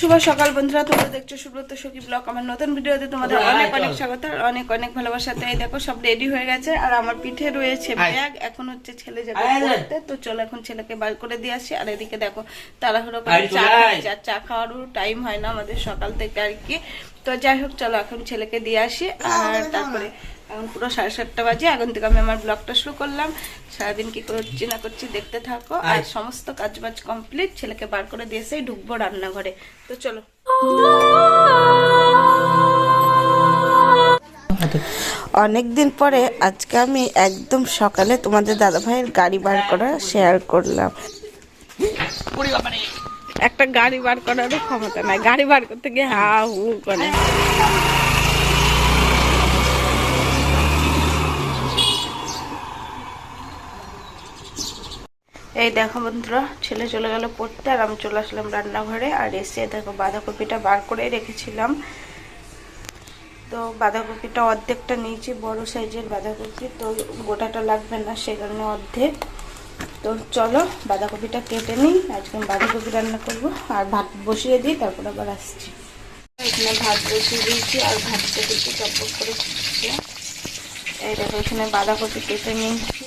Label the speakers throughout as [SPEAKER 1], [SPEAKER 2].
[SPEAKER 1] শুভ সকাল বন্ধুরা তোমরা দেখছ সুব্রত সখী ব্লগ। আমার নতুন ভিডিওতে তোমাদের অনেক অনেক স্বাগত আর অনেক অনেক ভালোবাসা। তো দেখো সব রেডি হয়ে গেছে আর আমার পিঠে রয়েছে ব্যাগ এখন হচ্ছে ছেলে যাবে পড়তে। তো চলো এখন ছেলেকে বার করে দিয়ে আসি আর এদিকে দেখো তাড়াহুড়ো করে চা খাচ্ছি। চা খাওয়ারও টাইম হয় না আমাদের সকাল থেকে আর কি। তো যাই হোক চলো এখন ছেলেকে দিয়ে আসি আর তারপরে এখন পুরো সাড়ে সাতটা বাজে এখন থেকে আমি আমার ব্লগটা শুরু করলাম। সারাদিন কি করছি না করছি দেখতে থাকো। আর সমস্ত কাজ বাজ কমপ্লিট ছেলেকে বার করে দিয়েছেই ঢুকবো রান্নাঘরে। তো চলো। অনেক দিন পরে আজকে আমি একদম সকালে তোমাদের দাদা ভাইয়ের গাড়ি বার করা শেয়ার করলাম। একটা গাড়ি বার করারও ক্ষমতা নাই। গাড়ি বার করতে গিয়ে হা হু করে। এই দেখো বন্ধুরা, ছেলে চলে গেল পড়তে আর আমি চলে আসলাম রান্নাঘরে আর এসে দেখো বাঁধাকপিটা বার করে রেখেছিলাম। তো বাঁধাকপিটা অর্ধেকটা নিয়েছি, বড় সাইজের বাঁধাকপি, তো গোটাটা লাগবে না সেই কারণে অর্ধেক। তো চলো বাঁধাকপিটা কেটে নিই, আজকে আমি বাঁধাকপি রান্না করব। আর ভাত বসিয়ে দিই, তারপর আবার আসছি। এখানে ভাত বসিয়ে দিয়েছি আর ভাতটা কিন্তু চপ্পক করে এই দেখো এখানে বাঁধাকপি কেটে নিয়েছি।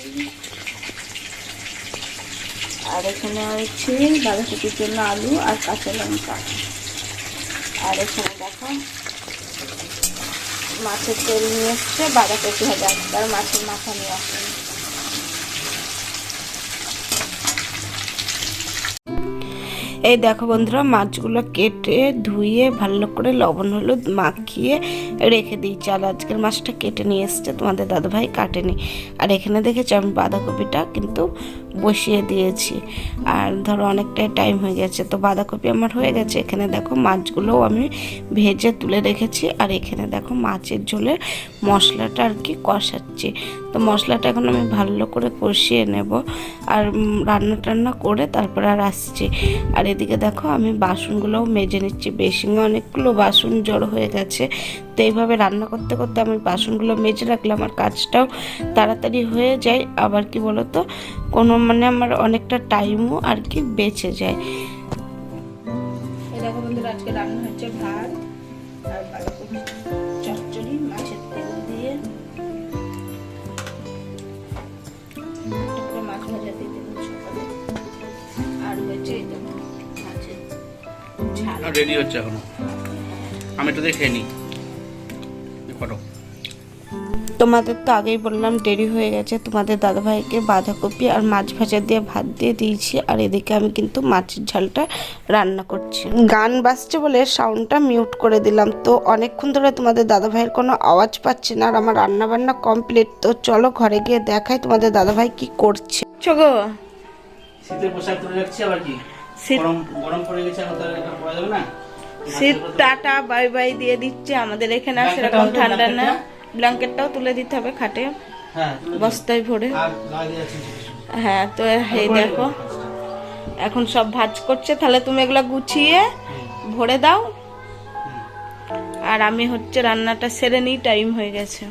[SPEAKER 1] আর এখানে হচ্ছে বাঁধাকপির জন্য আলু আর কাঁচা লঙ্কা। আর এখানে দেখো, মাছের তেল নিয়ে এসছে, বাঁধাকপি হবে আর মাছের মাথা নিয়ে আসেনি। এই দেখো বন্ধুরা, মাছগুলো কেটে ধুয়ে ভালো করে লবণ হলুদ মাখিয়ে রেখে দিই। আর আজকের মাছটা কেটে নিয়ে এসছে তোমাদের দাদাভাই, কাটেনি। আর এখানে দেখেছি আমি বাঁধাকপিটা কিন্তু বসিয়ে দিয়েছি। আর ধরো অনেকটাই টাইম হয়ে গেছে, তো বাঁধাকপি আমার হয়ে গেছে। এখানে দেখো মাছগুলোও আমি ভেজে তুলে রেখেছি। আর এখানে দেখো মাছের ঝোলের মশলাটা আর কি কষাচ্ছি। তো মশলাটা এখন আমি ভালো করে কষিয়ে নেব। আর রান্না টান্না করে তারপরে আর আসছি। আর এদিকে দেখো আমি বাসনগুলোও মেজে নিচ্ছি। বেসিংয়ে অনেকগুলো বাসন জড়ো হয়ে গেছে। তো এইভাবে রান্না করতে করতে আমি বাসনগুলো মেজে রাখলে আমার কাজটাও তাড়াতাড়ি হয়ে যায়। আবার কি বলতো? কোনো মানে আমার অনেকটা টাইমও আর কি বেঁচে যায়। দেখো বন্ধুরা আজকে রান্না হচ্ছে ভাত আর বাঁধাকপি চচ্চড়ি মাছের তেল দিয়ে। মাছ ভাজা দিয়ে দেবো সকালে। আর হয়েছে এই দেখো মাছের ঝাল।
[SPEAKER 2] রেডি হচ্ছে এখনও। আমি একটু দেখে নিই। ফটো
[SPEAKER 1] তোমাদের তো আগেই বললাম দেরি হয়ে গেছে। তোমাদের দাদাভাইকে বাঁধাকপি আর মাছ ভাজা দিয়ে ভাত দিয়ে দিয়েছি। আর এদিকে আমি কিন্তু মাছের ঝালটা রান্না করছি। গান বাজছে বলে সাউন্ডটা মিউট করে দিলাম। তো অনেকক্ষণ ধরে তোমাদের দাদাভাইয়ের কোনো আওয়াজ পাচ্ছি না আর আমার রান্না বান্না কমপ্লিট তো চলো ঘরে গিয়ে দেখাই তোমাদের দাদাভাই কি করছে। চগো
[SPEAKER 2] শীতের পোশাক তুলে রাখছি আবার কি? গরম গরম পড়ে গেছে এখন তো পরা যাবে না?
[SPEAKER 1] শীত টাটা বাই বাই দিয়ে দিচ্ছে আমাদের এখানে আর সেরকম ঠান্ডা না। ব্ল্যাঙ্কেটটাও তুলে দিতে হবে খাটে
[SPEAKER 2] হ্যাঁ।
[SPEAKER 1] বস্তায় ভরে। হ্যাঁ তো এই দেখো এখন সব ভাজ করছে তাহলে তুমি এগুলো গুছিয়ে ভরে দাও। আর আমি হচ্ছে রান্নাটা সেরে নিই টাইম হয়ে গেছে।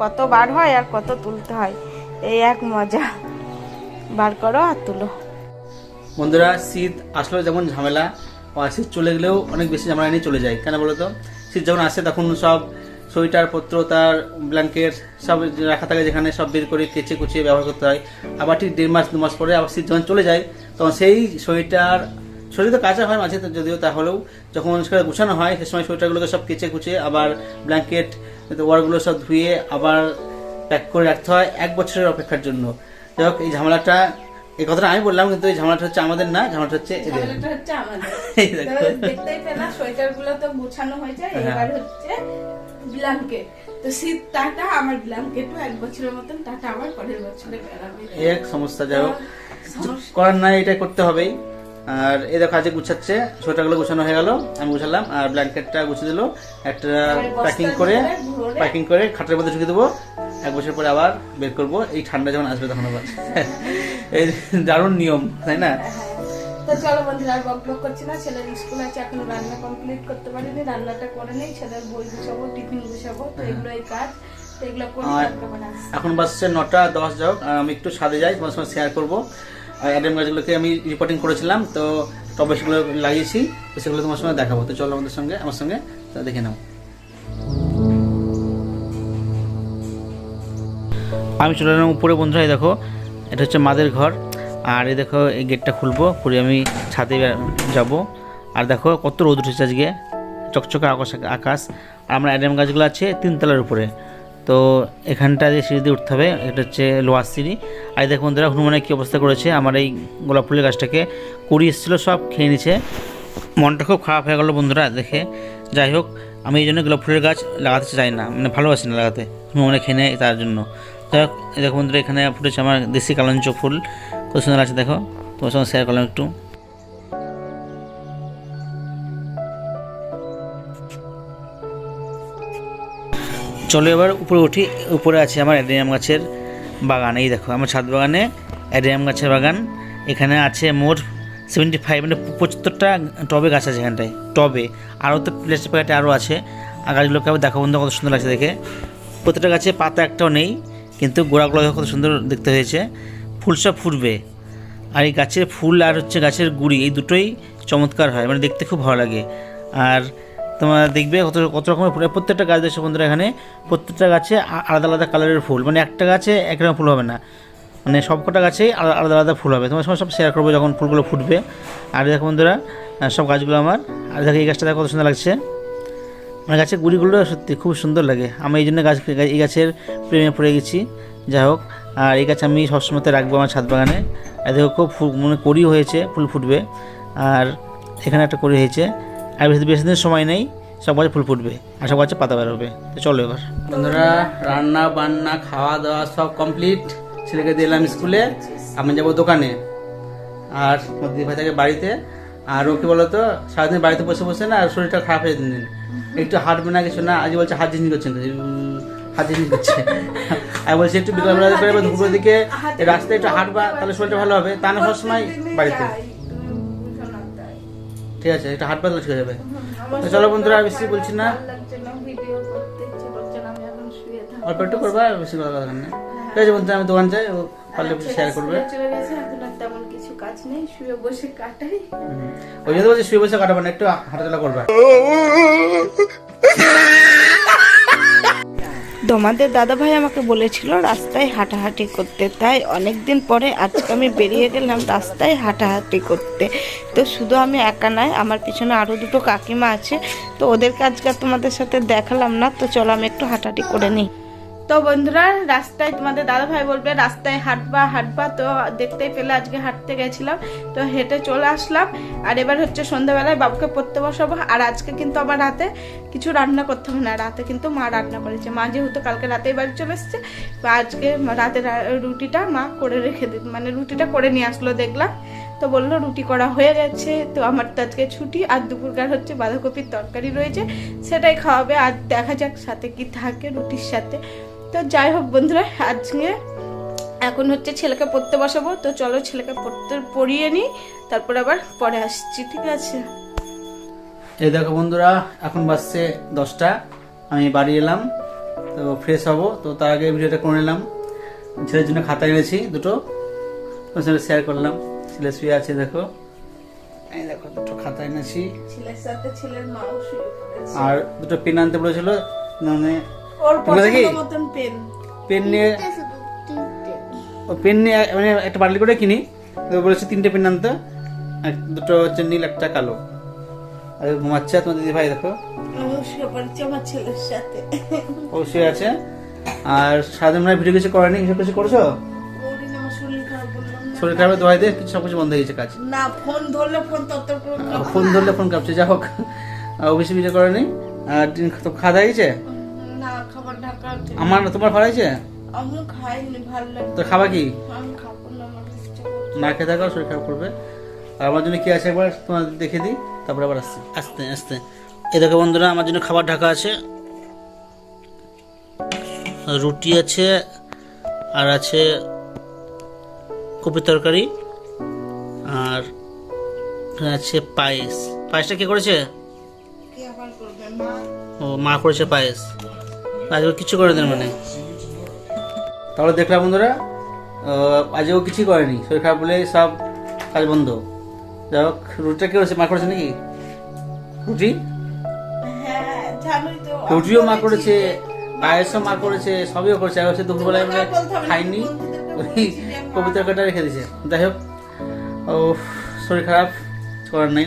[SPEAKER 1] কত বার হয় আর কত তুলতে হয় এই এক মজা। বার করো আর তুলো।
[SPEAKER 2] বন্ধুরা, শীত আসলেও যেমন ঝামেলা শীত চলে গেলেও অনেক বেশি ঝামেলা নিয়ে চলে যায়। কেন বলো তো শীত যখন আসে তখন সব সোয়েটার পত্র, তার ব্ল্যাঙ্কেট সব রাখা থাকে যেখানে সব বের করে কেচে কুচিয়ে ব্যবহার করতে হয়। আবার ঠিক দেড় মাস, দু মাস পরে আবার শীত যখন চলে যায়, তখন সেই সোয়েটার শরীর তো কাঁচা হয় মাঝে, যদিও তাহলেও যখন সেটা গুছানো হয়, সে সময় সোয়েটারগুলোকে সব কেচে কুচিয়ে আবার ব্ল্যাঙ্কেট, ওয়ারগুলো সব ধুয়ে আবার প্যাক করে রাখতে হয় এক বছরের অপেক্ষার জন্য। যাই এই ঝামেলাটা এই কথাটা আমি বললাম কিন্তু এই ঝামেলাটা হচ্ছে আমাদের না ঝামেলাটা হচ্ছে এদের।
[SPEAKER 1] হচ্ছে আমাদের। দেখতেই পেলা সোয়েটারগুলো তো গুছানো হয়ে যায়
[SPEAKER 2] হ্যাঁ।
[SPEAKER 1] এবার হচ্ছে ব্ল্যাঙ্কেট তো শীত টাটা আমার ব্ল্যাঙ্কেটও এক বছরের মতন টাটা আবার পরের বছরে
[SPEAKER 2] এক সমস্যা যাই হোক। করার নাই এটা করতে হবেই। আর এই দেখো আজকে গুছাচ্ছে। সোয়েটারগুলো গুছানো হয়ে গেল আমি গুছালাম আর ব্ল্যাঙ্কেটটা গুছিয়ে দিল। একটা প্যাকিং করে প্যাকিং করে খাটের মধ্যে ঢুকে দেবো। এক বছর পরে আবার বের করব। এই ঠান্ডা যখন আসবে তখন আবার। এই দারুণ নিয়ম তাই না?
[SPEAKER 1] তো চলো বন্ধুরা আর বক করছি না। ছেলের স্কুল আছে এখন রান্না কমপ্লিট করতে পারিনি। রান্নাটা করে নেই ছেলের বই গুছাবো টিফিন গুছাবো তো এগুলো এই কাজ।
[SPEAKER 2] এখন বাসছে নটা দশ আর আমি একটু সাদে যাই তোমার সঙ্গে শেয়ার করব। অ্যাডাম গাছগুলোকে আমি রিপোর্টিং করেছিলাম তো টবে সেগুলো লাগিয়েছি তো সেগুলো তোমার সঙ্গে দেখাবো। তো চলো আমাদের সঙ্গে আমার সঙ্গে দেখে নাও। আমি চলে এলাম উপরে বন্ধুরা, এই দেখো, এটা হচ্ছে মাদের ঘর। আর এই দেখো, এই গেটটা খুলবো, খুলে আমি ছাদে যাব। আর দেখো, কত রোদ উঠেছে আজকে, চকচকে আকাশ আকাশ। আর আমার অ্যাডাম গাছগুলো আছে তিনতলার উপরে। তো এখানটা দিয়ে সিঁড়ি দিয়ে উঠতে হবে, এটা হচ্ছে লোয়ার সিঁড়ি। আর এই দেখো বন্ধুরা, হনুমানের কী অবস্থা করেছে, আমার এই গোলাপ ফুলের গাছটাকে কুড়ি এসেছিল, সব খেয়ে নিছে মনটা খুব খারাপ হয়ে গেলো বন্ধুরা, দেখে। যাই হোক, আমি এই জন্য গোলাপ ফুলের গাছ লাগাতে চাই না মানে ভালোবাসি না লাগাতে হনুমানে খেয়ে নেয় তার জন্য। দেখো বন্ধুরা, এখানে ফুটেছে আমার দেশি কালঞ্চ ফুল। কত সুন্দর আছে, দেখো। তোমার সঙ্গে শেয়ার করলাম একটু। চলো এবার উপরে উঠি। উপরে আছে আমার অ্যাডেনিয়াম গাছের বাগান। এই দেখো, আমার ছাদ বাগানে অ্যাডেনিয়াম গাছের বাগান। এখানে আছে মোট সেভেন্টি ফাইভ মানে পঁচাত্তরটা টবে গাছ আছে এখানটায়। টবে। আরও তো প্লেস্টিক প্যাকেটে আরও আছে। আর গাছগুলোকে আবার দেখো বন্ধু কত সুন্দর লাগছে দেখে। প্রত্যেকটা গাছে পাতা একটাও নেই। কিন্তু গোড়াগুলো কত সুন্দর দেখতে হয়েছে। ফুল সব ফুটবে। আর এই গাছের ফুল আর হচ্ছে গাছের গুড়ি, এই দুটোই চমৎকার হয় মানে দেখতে খুব ভালো লাগে। আর তোমার দেখবে কত কত রকমের ফুল প্রত্যেকটা গাছ দেখছ বন্ধুরা এখানে? প্রত্যেকটা গাছে আলাদা আলাদা কালারের ফুল মানে একটা গাছে একরকম ফুল হবে না। মানে সব কটা গাছেই আলাদা আলাদা ফুল হবে। তোমার সঙ্গে সব শেয়ার করব যখন ফুলগুলো ফুটবে। আর দেখো বন্ধুরা সব গাছগুলো আমার। আর দেখো এই গাছটা দেখো কত সুন্দর লাগছে। মানে গাছের গুড়িগুলো সত্যি খুব সুন্দর লাগে। আমি এই জন্য গাছ এই গাছের প্রেমে পড়ে গেছি। যাই হোক, আর এই গাছ আমি সবসময়তে রাখব আমার ছাদ বাগানে। আর দেখো খুব মানে কড়ি হয়েছে, ফুল ফুটবে। আর এখানে একটা কড়ি হয়েছে। আর বেশি বেশি দিন সময় নেই, সব গাছে ফুল ফুটবে আর সব গাছে পাতা বেরোবে। তো চলো এবার। বন্ধুরা, রান্না, বান্না খাওয়া দাওয়া সব কমপ্লিট ছেলেকে দিলাম স্কুলে, আমি যাব দোকানে। আর দিদি ভাই থাকে বাড়িতে। আর ও কি বলতো সারাদিন বাড়িতে বসে বসে না আর শরীরটা খারাপ হয়ে দিন। একটু হাঁটবে না কিছু না আজ বলছে হাত জিনিস করছেন হাত জিনিস করছে। আর বলছে একটু বিকালবেলা করে বা দুপুরের দিকে রাস্তায় একটু হাঁটবা তাহলে শরীরটা ভালো হবে। তা না সবসময় বাড়িতে। ঠিক আছে একটু হাঁটবা তাহলে ঠিক হয়ে যাবে তো চলো বন্ধুরা বেশি বলছি না। অল্প একটু করবা আর বেশি দরকার নেই। ঠিক আছে বন্ধুরা আমি দোকান যাই পারলে শেয়ার করবে।
[SPEAKER 1] চলে গেছে এখন আর তেমন কিছু কাজ নেই শুয়ে বসে কাটাই।
[SPEAKER 2] ওই জন্য বলছি শুয়ে বসে কাটাবো না একটু হাঁটাচলা করবা।
[SPEAKER 3] তোমাদের দাদাভাই আমাকে বলেছিল রাস্তায় হাঁটাহাঁটি করতে তাই অনেক দিন পরে আজকে আমি বেরিয়ে গেলাম রাস্তায় হাঁটাহাঁটি করতে। তো শুধু আমি একা নয় আমার পিছনে আরও দুটো কাকিমা আছে তো ওদেরকে আজকে তোমাদের সাথে দেখালাম না তো চলো আমি একটু হাঁটাহাঁটি করে নিই।
[SPEAKER 1] তো বন্ধুরা, রাস্তায় তোমাদের দাদা ভাই বলবে, রাস্তায় হাঁটবা হাঁটবা। তো দেখতেই পেলে আজকে হাঁটতে গেছিলাম, তো হেঁটে চলে আসলাম। আর এবার হচ্ছে সন্ধ্যাবেলায় বাবুকে পড়তে বসাবো। আর আজকে কিন্তু আমার রাতে কিছু রান্না করতে হবে না, রাতে কিন্তু মা রান্না করেছে। মা যেহেতু কালকে রাতেই বাড়ি চলে এসছে আজকে রাতে রুটিটা মা করে রেখে দিন মানে রুটিটা করে নিয়ে আসলো দেখলাম। তো বলল, রুটি করা হয়ে গেছে, তো আমার তো আজকে ছুটি। আর দুপুরকার হচ্ছে বাঁধাকপির তরকারি রয়েছে, সেটাই খাওয়াবে। আর দেখা যাক সাথে কি থাকে রুটির সাথে। তো যাই হোক বন্ধুরা আজকে এখন হচ্ছে ছেলেকে পড়তে বসাবো। তো চলো ছেলেকে পড়তে পড়িয়ে নিই তারপর আবার পরে আসছি ঠিক আছে?
[SPEAKER 2] এই দেখো বন্ধুরা এখন বাজছে দশটা। আমি বাড়ি এলাম তো ফ্রেশ হব। তো তার আগে ভিডিওটা করে নিলাম। ছেলের জন্য খাতা এনেছি দুটো। সঙ্গে শেয়ার করলাম। ছেলে শুয়ে আছে দেখো। এই দেখো দুটো খাতা এনেছি।
[SPEAKER 1] ছেলের সাথে ছেলের মাও শুয়ে
[SPEAKER 2] আর দুটো পেন আনতে বলেছিল মানে
[SPEAKER 1] ওর পছন্দ মতন পেন
[SPEAKER 2] পেন নিয়ে ও পেন নিয়ে মানে একটা বাটলি করে কিনি। তো বলেছে তিনটে পেন আনতে। দুটো হচ্ছে নীল একটা কালো। আর ঘুমাচ্ছে তোমার দিদি ভাই দেখো।
[SPEAKER 1] আমিও আমার ছেলের সাথে।
[SPEAKER 2] ও শুয়ে আছে। আর সারাদিন মানে ভিডিও কিছু করেনি? কিছু কিছু করছ?
[SPEAKER 1] শরীর খারাপ
[SPEAKER 2] দোয়াই দিয়ে কিছু সব কিছু বন্ধ হয়ে গেছে কাজ।
[SPEAKER 1] না ফোন ধরলে ফোন তত্তর
[SPEAKER 2] ফোন ধরলে ফোন কাঁপছে যা হোক বেশি ভিডিও করেনি। আর খাওয়া দাওয়া আমার তোমার খাওয়া হয়েছে?
[SPEAKER 1] আমিও খাইনি ভালো লাগে
[SPEAKER 2] তো খাবা কি?
[SPEAKER 1] আমি খাব না আমার ইচ্ছা
[SPEAKER 2] না খেয়ে থাকো শরীর খারাপ করবে। আর আমার জন্য কি আছে একবার তোমার দেখে দিই তারপরে আবার আসছি। আস্তে আস্তে। এ দেখো বন্ধুরা আমার জন্য খাবার ঢাকা আছে। রুটি আছে আর আছে কপি তরকারি আর আছে পায়েস। পায়েসটা কে করেছে? ও মা করেছে পায়েস। আজকে কিছু করে দেন মানে। তাহলে দেখলাম বন্ধুরা আজও কিছুই করেনি। শরীর খারাপ বলে সব কাজ বন্ধ। যাই হোক, রুটিটা কি মা করেছে নাকি? রুটি? রুটিও মা করেছে, পায়েসও মা করেছে, সবই করেছে। আর হচ্ছে দুপুরবেলায় আমরা খাইনি, ওই কবিতার কাটা রেখে দিয়েছে। যাই হোক ও শরীর খারাপ করার নেই।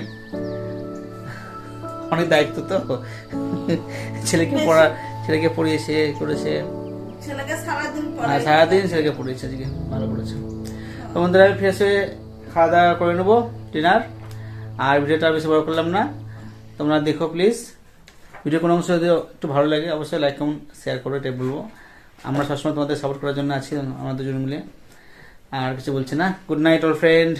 [SPEAKER 2] অনেক দায়িত্ব তো। ছেলেকে পড়া ছেলেকে পড়িয়েছে করেছে।
[SPEAKER 4] ছেলেকে সারাদিন
[SPEAKER 2] ছেলেকে পড়িয়েছে আজকে ভালো করেছে তো বন্ধুরা আমি ফ্রেশ হয়ে খাওয়া দাওয়া করে নেব ডিনার। আর ভিডিওটা বেশি বড় করলাম না। তোমরা দেখো প্লিজ। ভিডিও কোনো অংশ যদি একটু ভালো লাগে অবশ্যই লাইক কমেন্ট শেয়ার করো এটাই বলব। আমরা সবসময় তোমাদের সাপোর্ট করার জন্য আছি আমাদের জন্য মিলে। আর কিছু বলছি না। Good night all friend